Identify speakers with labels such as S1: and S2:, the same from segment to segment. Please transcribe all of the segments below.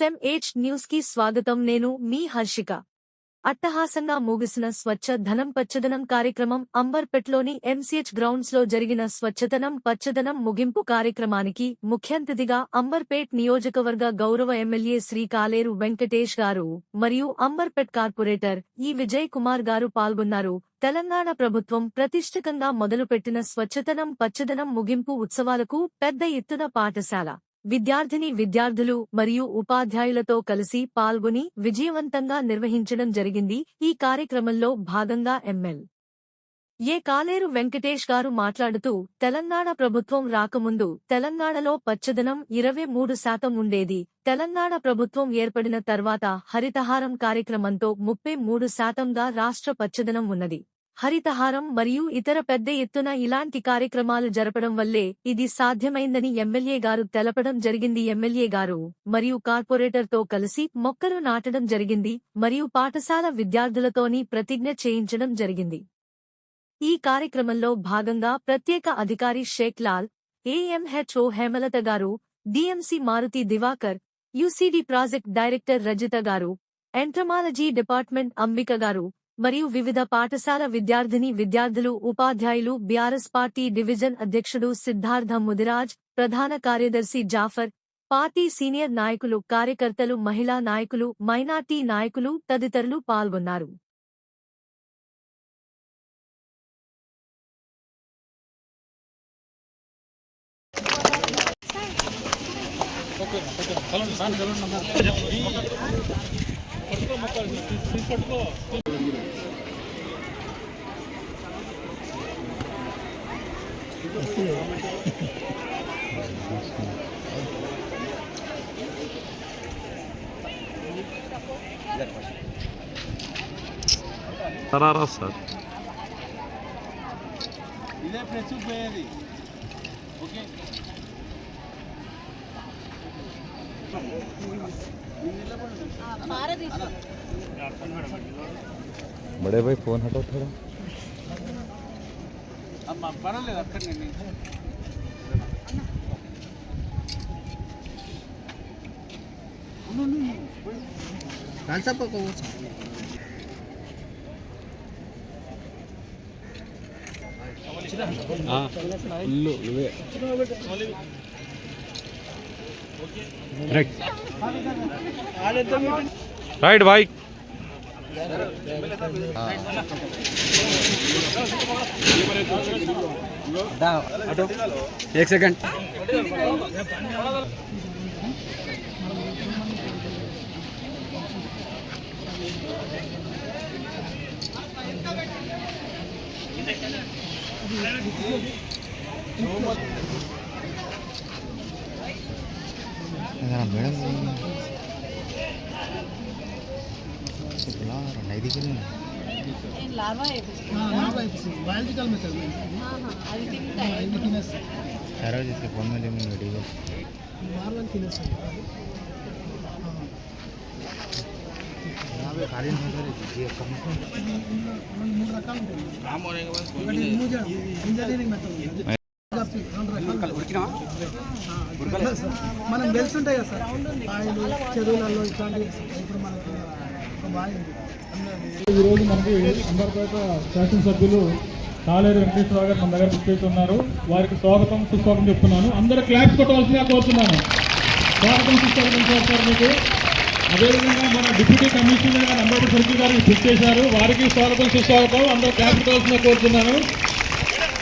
S1: SMH న్యూస్కి స్వాగతం. నేను మీ హర్షిక. అట్టహాసంగా ముగిసిన స్వచ్ఛ ధనం పచ్చదనం కార్యక్రమం అంబర్పేట్లోని ఎంసీహెచ్ గ్రౌండ్స్లో జరిగిన స్వచ్ఛతనం పచ్చదనం ముగింపు కార్యక్రమానికి ముఖ్యంతిథిగా అంబర్పేట్ నియోజకవర్గ గౌరవ ఎమ్మెల్యే శ్రీ కాలేరు వెంకటేష్ గారు మరియు అంబర్పేట్ కార్పొరేటర్ ఈ విజయ్ కుమార్ గారు పాల్గొన్నారు. తెలంగాణ ప్రభుత్వం ప్రతిష్ఠికంగా మొదలుపెట్టిన స్వచ్ఛతనం పచ్చదనం ముగింపు ఉత్సవాలకు పెద్ద ఎత్తున పాఠశాల విద్యార్థిని విద్యార్థులు మరియు ఉపాధ్యాయులతో కలిసి పాల్గొని విజయవంతంగా నిర్వహించడం జరిగింది. ఈ కార్యక్రమంలో భాగంగా ఎంఎల్ ఏ కాలేరు వెంకటేష్ గారు మాట్లాడుతూ తెలంగాణ ప్రభుత్వం రాకముందు తెలంగాణలో పచ్చదనం ఇరవై మూడు శాతం ఉండేది. తెలంగాణ ప్రభుత్వం ఏర్పడిన తర్వాత హరితహారం కార్యక్రమంతో ముప్పై మూడు శాతంగా రాష్ట్ర పచ్చదనం ఉన్నది. హరితహారం మరియు ఇతర పెద్ద ఎత్తున ఇలాంటి కార్యక్రమాలు జరపడం వల్లే ఇది సాధ్యమైందని ఎమ్మెల్యే గారు తెలపడం జరిగింది. ఎమ్మెల్యే గారు మరియు కార్పొరేటర్తో కలిసి మొక్కలు నాటడం జరిగింది మరియు పాఠశాల విద్యార్థులతోని ప్రతిజ్ఞ చేయించడం జరిగింది. ఈ కార్యక్రమంలో భాగంగా ప్రత్యేక అధికారి Sheikh Lal AMHO Hemalatha garu DMC Maruthi Divakar UCD project director Rajitha garu entomology department Ambika గారు మరియు వివిధ పాఠశాల విద్యార్థిని విద్యార్థులు ఉపాధ్యాయులు బీఆర్ఎస్ పార్టీ డివిజన్ అధ్యక్షుడు సిద్ధార్థ ముదిరాజ్ ప్రధాన కార్యదర్శి జాఫర్ పార్టీ సీనియర్ నాయకులు కార్యకర్తలు మహిళా నాయకులు మైనార్టీ నాయకులు తదితరులు పాల్గొన్నారు.
S2: قرار رصد إذا أوكي
S3: बड़े भाई फ़ोन हटो थोड़ा। राइट राइट हाँ। भाई। एक सेकंड
S4: బయాలజికల్ మెథడ్ మనం తెలుసుంటాయి కదా సార్. ఆయిల్ ఇట్లాంటివి ఇప్పుడు మనకు
S5: ఈరోజు మనకి అంబర్పేట శాసనసభ్యులు కాలేరు వెంకటేశ్వరరావు గారు మన దగ్గర చేసి వారికి స్వాగతం సుస్వాగతం చెప్తున్నాను. అందరూ క్లాప్స్ కొట్టవలసిందిగా కోరుతున్నాను. స్వాగతం సుస్వాగతం చేస్తారు మీకు. అదేవిధంగా మన డిప్యూటీ కమిషనర్ గారు అంబేద్కర్ సర్కిల్ గారు పిక్ చేశారు. వారికి స్వాగతం సుస్వాగతం. అందరూ క్లాప్స్ కొట్టవలసిందిగా కోరుతున్నాను.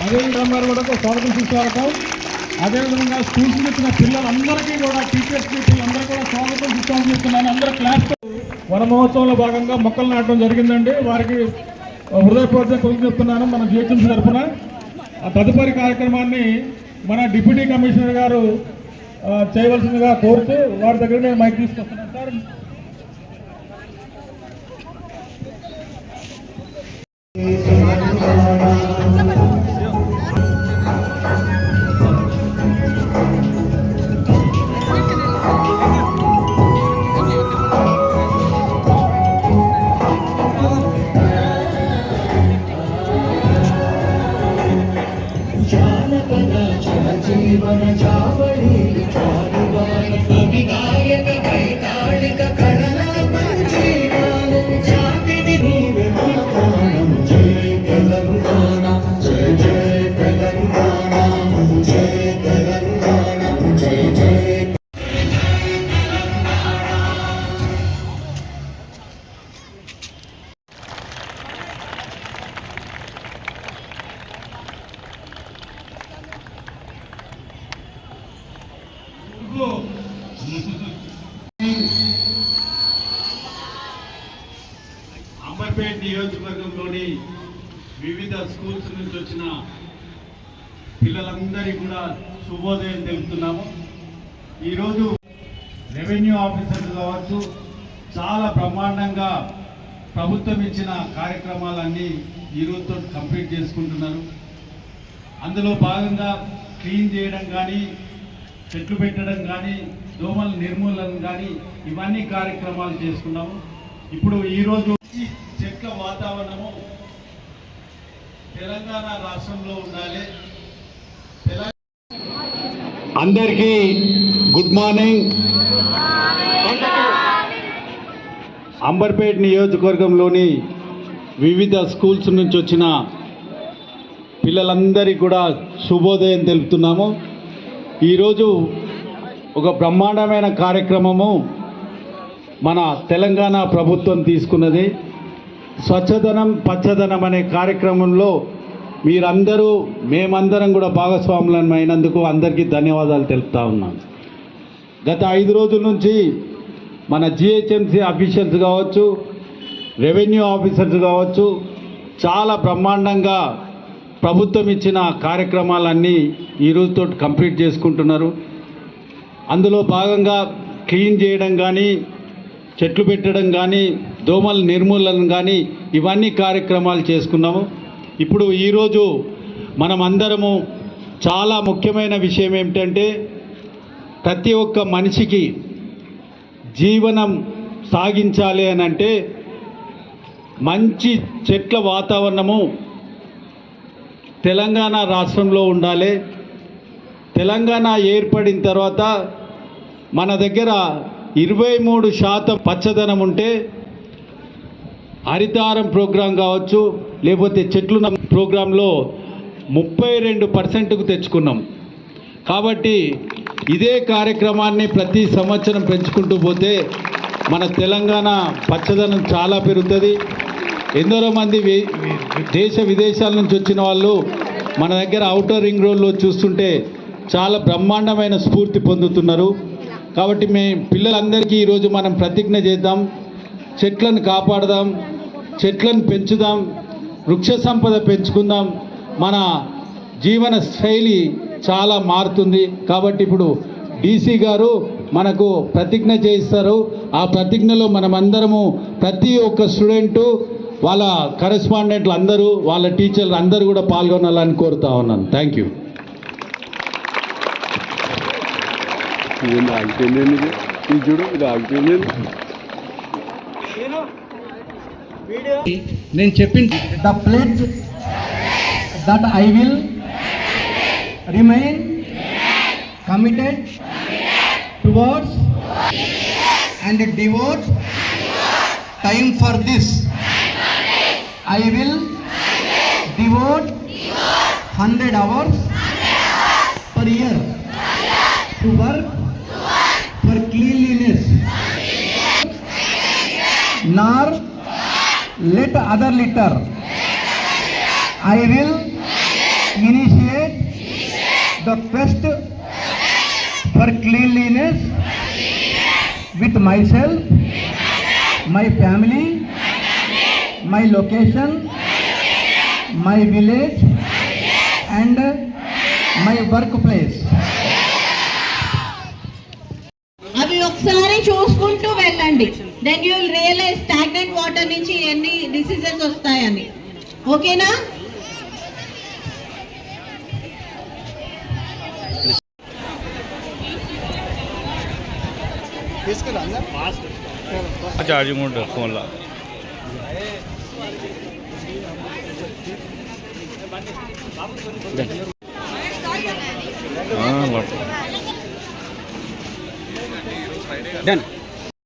S5: అదేవిధంగా గారు కూడా స్వాగతం సుస్వాగతం. అదేవిధంగా స్కూల్స్ వచ్చిన పిల్లలందరికీ కూడా టీచర్స్ పిల్లలందరూ కూడా స్వాగతం సుస్వాగతం చెప్తున్నాను. అందరూ క్లాప్స్ వన మహోత్సవంలో భాగంగా మొక్కలు నాటడం జరిగిందండి. వారికి హృదయపూర్వక కృతజ్ఞతలు చెప్తున్నాను మన జిహెచ్ఎంసీ తరఫున. ఆ తదుపరి కార్యక్రమాన్ని మన డిప్యూటీ కమిషనర్ గారు చేయవలసిందిగా కోరుతూ వారి దగ్గర నేను మైక్ తీసుకొస్తున్నాను సార్.
S6: जीवन जा
S2: అంబర్పేట్ నియోజకవర్గంలోని వివిధ స్కూల్స్ నుంచి వచ్చిన పిల్లలందరికీ కూడా శుభోదయం తెలుపుతున్నాము. ఈరోజు రెవెన్యూ ఆఫీసర్లు కావచ్చు చాలా బ్రహ్మాండంగా ప్రభుత్వం ఇచ్చిన కార్యక్రమాలన్నీ ఈరోజుతో కంప్లీట్ చేసుకుంటున్నారు. అందులో భాగంగా క్లీన్ చేయడం కానీ చెట్లు పెట్టడం కానీ దోమల నిర్మూలన కానీ ఇవన్నీ కార్యక్రమాలు చేసుకున్నాము. ఇప్పుడు ఈరోజు ఈ వాతావరణము తెలంగాణ రాష్ట్రంలో ఉండాలి. అందరికీ గుడ్ మార్నింగ్. అంబర్పేట్ నియోజకవర్గంలోని వివిధ స్కూల్స్ నుంచి వచ్చిన పిల్లలందరికీ కూడా శుభోదయం తెలుపుతున్నాము. ఈరోజు ఒక బ్రహ్మాండమైన కార్యక్రమము మన తెలంగాణ ప్రభుత్వం తీసుకున్నది. స్వచ్ఛదనం పచ్చదనం అనే కార్యక్రమంలో మీరందరూ మేమందరం కూడా భాగస్వాములం అయినందుకు అందరికీ ధన్యవాదాలు తెలుపుతా ఉన్నాం. గత ఐదు రోజుల నుంచి మన జిహెచ్ఎంసీ అఫీషియల్స్ కావచ్చు రెవెన్యూ ఆఫీసర్స్ కావచ్చు చాలా బ్రహ్మాండంగా ప్రభుత్వం ఇచ్చిన కార్యక్రమాలన్నీ ఈ రోజుతో కంప్లీట్ చేసుకుంటున్నారు. అందులో భాగంగా క్లీన్ చేయడం కానీ చెట్లు పెట్టడం కానీ దోమల నిర్మూలన కానీ ఇవన్నీ కార్యక్రమాలు చేసుకున్నాము. ఇప్పుడు ఈరోజు మనం అందరము చాలా ముఖ్యమైన విషయం ఏమిటంటే ప్రతి ఒక్క మనిషికి జీవనం సాగించాలి అని అంటే మంచి చెట్ల వాతావరణము తెలంగాణ రాష్ట్రంలో ఉండాలి. తెలంగాణ ఏర్పడిన తర్వాత మన దగ్గర ఇరవై మూడు శాతం పచ్చదనం ఉంటే హరితారం ప్రోగ్రాం కావచ్చు లేకపోతే చెట్లు ప్రోగ్రాంలో ముప్పై రెండు పర్సెంట్కు తెచ్చుకున్నాం. కాబట్టి ఇదే కార్యక్రమాన్ని ప్రతి సంవత్సరం పెంచుకుంటూ పోతే మన తెలంగాణ పచ్చదనం చాలా పెరుగుతుంది. ఎందరో మంది దేశ విదేశాల నుంచి వచ్చిన వాళ్ళు మన దగ్గర అవుటర్ రింగ్ రోడ్లో చూస్తుంటే చాలా బ్రహ్మాండమైన స్ఫూర్తి పొందుతున్నారు. కాబట్టి మే పిల్లలందరికీ ఈరోజు మనం ప్రతిజ్ఞ చేద్దాం. చెట్లను కాపాడదాం. చెట్లను పెంచుదాం వృక్ష సంపద పెంచుకుందాం. మన జీవన శైలి చాలా మారుతుంది. కాబట్టి ఇప్పుడు డీసీ గారు మనకు ప్రతిజ్ఞ చేయిస్తారు. ఆ ప్రతిజ్ఞలో మనమందరము ప్రతి ఒక్క స్టూడెంటు వాళ్ళ కరెస్పాండెంట్లు అందరూ వాళ్ళ టీచర్లు అందరూ కూడా పాల్గొనాలని కోరుతా ఉన్నాను. థ్యాంక్ యూ
S3: ఇది ఆగిపోయింది ఎందుకు? ఇది? చూడు ఇది ఆగిపోయింది ఎందుకు?
S7: నేను చెప్పింది the pledge that I will remain committed towards and devote time for this I will devote hundred hours per year to work for cleanliness nor let other litter. I will initiate the quest for cleanliness with myself, my family, my location, my village, and my workplace.
S8: చూసుకుంటూ వెళ్ళండి then you will realize stagnant water నుంచి ఎన్ని diseases వస్తాయని ఓకేనా
S3: charging ఉంటుంది ఫోన్లో Done.